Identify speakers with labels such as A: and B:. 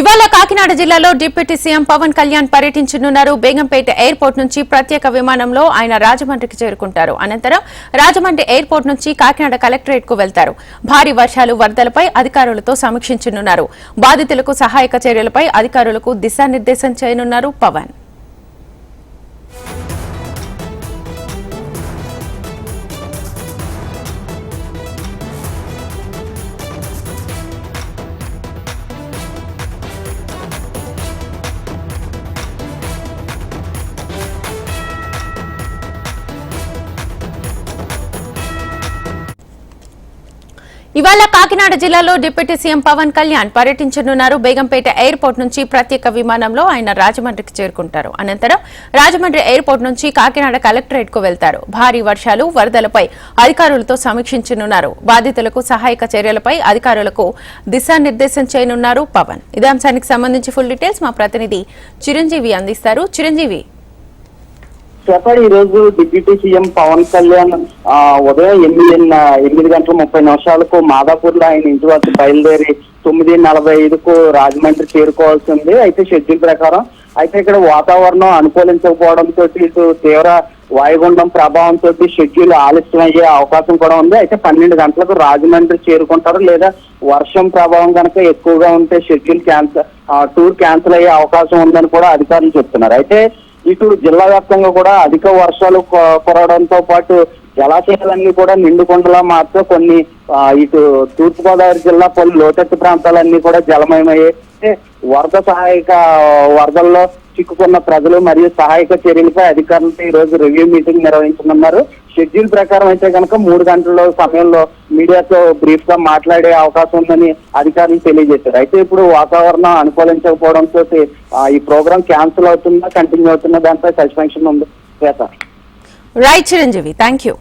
A: ఇవాళ కాకినాడ జిల్లాలో deputy CM Pawan Kalyan పర్యటించనున్నారు. బేగంపేట ఎయిర్పోర్ట్ నుంచి ప్రత్యేక విమానంలో ఆయన రాజమండ్రికి చేరుకుంటారు. అనంతరం రాజమండ్రి ఎయిర్పోర్ట్ నుంచి కాకినాడ కలెక్టరేట్కు వెళ్తారు. భారీ వర్షాలు వరదలపై అధికారులతో సమీక్షించనున్నారు. బాధితులకు సహాయక చర్యలపై అధికారులకు దిశానిర్దేశం చేయనున్నారు పవన్. ఇవాళ కాకినాడ జిల్లాలో డిప్యూటీ సీఎం పవన్ కళ్యాణ్ పర్యటించనున్నారు. బేగంపేట ఎయిర్పోర్ట్ నుంచి ప్రత్యేక విమానంలో ఆయన రాజమండ్రికి చేరుకుంటారు. అనంతరం రాజమండ్రి ఎయిర్పోర్ట్ నుంచి కాకినాడ కలెక్టరేట్కు వెళ్తారు. భారీ వర్షాలు వరదలపై అధికారులతో సమీక్షించనున్నారు. బాధితులకు సహాయక చర్యలపై అధికారులకు దిశానిర్దేశం చేయనున్నారు పవన్. ఇదే అంశానికి సంబంధించి ఫుల్ డీటెయిల్స్ మా ప్రతినిధి చిరంజీవి అందిస్తారు. చిరంజీవి
B: చెప్పండి ఈ రోజు డిప్యూటీ సీఎం పవన్ కళ్యాణ్ ఉదయం ఎనిమిది ఎనిమిది గంటల ముప్పై నిమిషాలకు మాదాపూర్లో ఆయన ఇంటి వద్ద బయలుదేరి తొమ్మిది నలభై ఐదుకు రాజమండ్రి చేరుకోవాల్సి ఉంది. అయితే షెడ్యూల్ ప్రకారం అయితే ఇక్కడ వాతావరణం అనుకూలించకపోవడంతో ఇటు తీవ్ర వాయుగుండం ప్రభావంతో షెడ్యూల్ ఆలస్యం అయ్యే అవకాశం కూడా ఉంది. అయితే పన్నెండు గంటలకు రాజమండ్రి చేరుకుంటారు. లేదా వర్షం ప్రభావం కనుక ఎక్కువగా ఉంటే షెడ్యూల్ క్యాన్సల్ టూర్ క్యాన్సిల్ అయ్యే అవకాశం ఉందని కూడా అధికారులు చెప్తున్నారు. అయితే ఇటు జిల్లా వ్యాప్తంగా కూడా అధిక వర్షాలు కురవడంతో పాటు జలాశయాలన్నీ కూడా నిండుకొండలా మారుతూ కొన్ని ఇటు తూర్పుగోదావరి జిల్లా పలు లోతట్టు ప్రాంతాలన్నీ కూడా జలమయమయ్యాయి వరద సహాయక వరదల్లో చిక్కుకున్న ప్రజలు మరియు సహాయక చర్యలపై అధికారులతో ఈ రోజు రివ్యూ మీటింగ్ నిర్వహించనున్నారు. షెడ్యూల్ ప్రకారం అయితే కనుక మూడు గంటల సమయంలో మీడియాతో బ్రీఫ్గా మాట్లాడే అవకాశం ఉందని అధికారులు తెలియజేశారు. అయితే ఇప్పుడు వాతావరణం అనుకూలించకపోవడంతో ఈ ప్రోగ్రామ్ క్యాన్సిల్ అవుతుందా కంటిన్యూ అవుతుందా దానిపై సస్పెన్షన్ ఉంది?
A: Right Chiranjeevi thank you